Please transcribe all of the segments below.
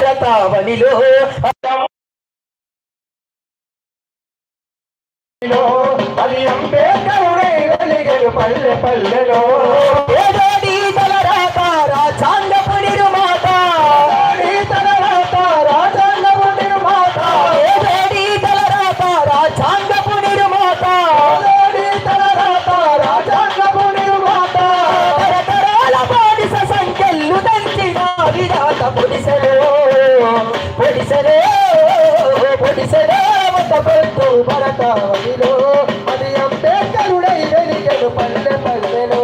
భారతావనిలో అది పల్లె పల్లెలో. ఏదోడి భరతావనిలో అది అంబేద్కరుడై వెలిగెను పల్లె పల్లెలో.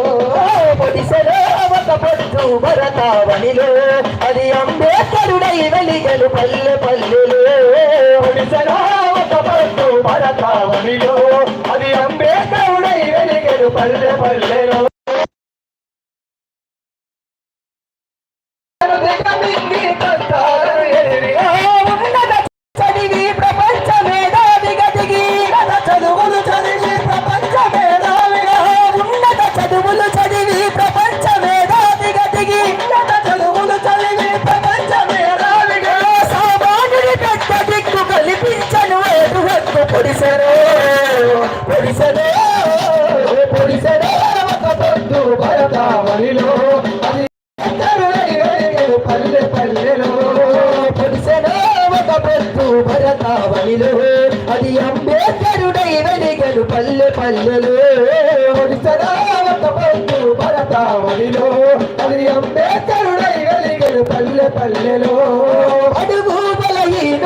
పొడిసెలో ఒక పొద్దు భరతావనిలో అది అంబేద్కరుడై వెలిగలు పల్లె పల్లెలో. ఒడిశలో ఒక పొద్దు భరతావనిలో అది అంబేద్కరుడై పల్లె పల్లెలో. కల్పించను ఏడు హక్కు పొడిసెను పొద్దు భరతావనిలో అది అంతరులై వెలిగెను పల్లె పల్లెలో పొడిసెను ఒక పొద్దు భరతావనిలో అది అంబేద్కరుడై వెలిగలు పల్లె పల్లెలో ఒడిశలో ఒక పొద్దు భరతావనిలో అది అంబేద్కరుడై వెలిగెను పల్లె పల్లెలో.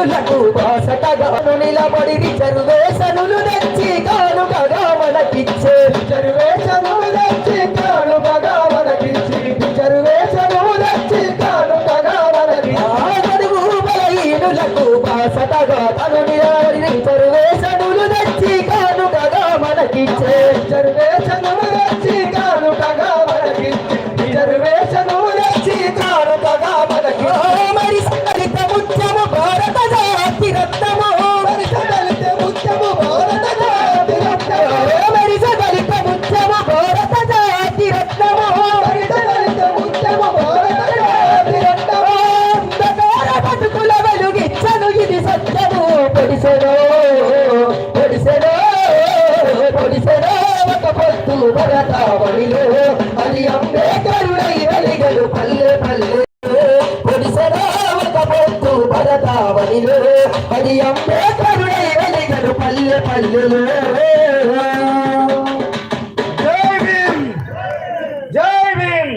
బలహీనులకు బాసటగాను నిలబడి చరువేశనులు తెచ్చి కానుకగా మనకిచ్చే చరువే తెచ్చి కాను పగా మనకిచ్చి చరువే తెచ్చి కాను పగా మనకిచ్చి అడుగు బలహీనులకు బాసటగా తను నిలబడి చరువే సత్యము పొడిసెను పొడిసెను పొడిసెను ఒక పొత్తు భరతావళిలో అది అంబేద్కరుడై వెలిగలు పల్లె పల్లె పొడిసెను ఒక పొత్తు భరతావళిలో అది అంబేద్కరుడై వెలిగలు పల్లె పల్లెలో జై భీమ్ జై భీమ్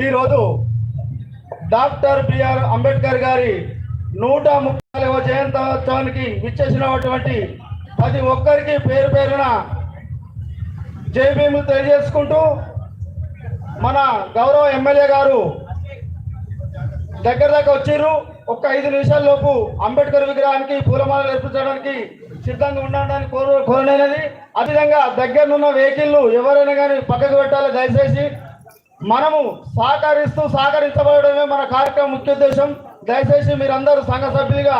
ఈరోజు డాక్టర్ బిఆర్ అంబేద్కర్ గారి నూట ముప్పైవ జయంతోత్సవానికి విచ్చేసినటువంటి ప్రతి ఒక్కరికి పేరు పేరున జై తెలియజేసుకుంటూ మన గౌరవ ఎమ్మెల్యే గారు దగ్గర దాకా వచ్చిర్రు. ఒక్క ఐదు నిమిషాల లోపు అంబేద్కర్ విగ్రహానికి పూలమాలలు ఏర్పించడానికి సిద్ధంగా ఉండడానికి కోరు కోరనైనది. అదేవిధంగా దగ్గరనున్న వెహికల్ ఎవరైనా కానీ పక్కకు పెట్టాలి దయచేసి మనము సహకరిస్తూ సహకరించబడమే మన కార్యక్రమం ముఖ్య ఉద్దేశం దయచేసి మీరందరూ సంఘ సభ్యులుగా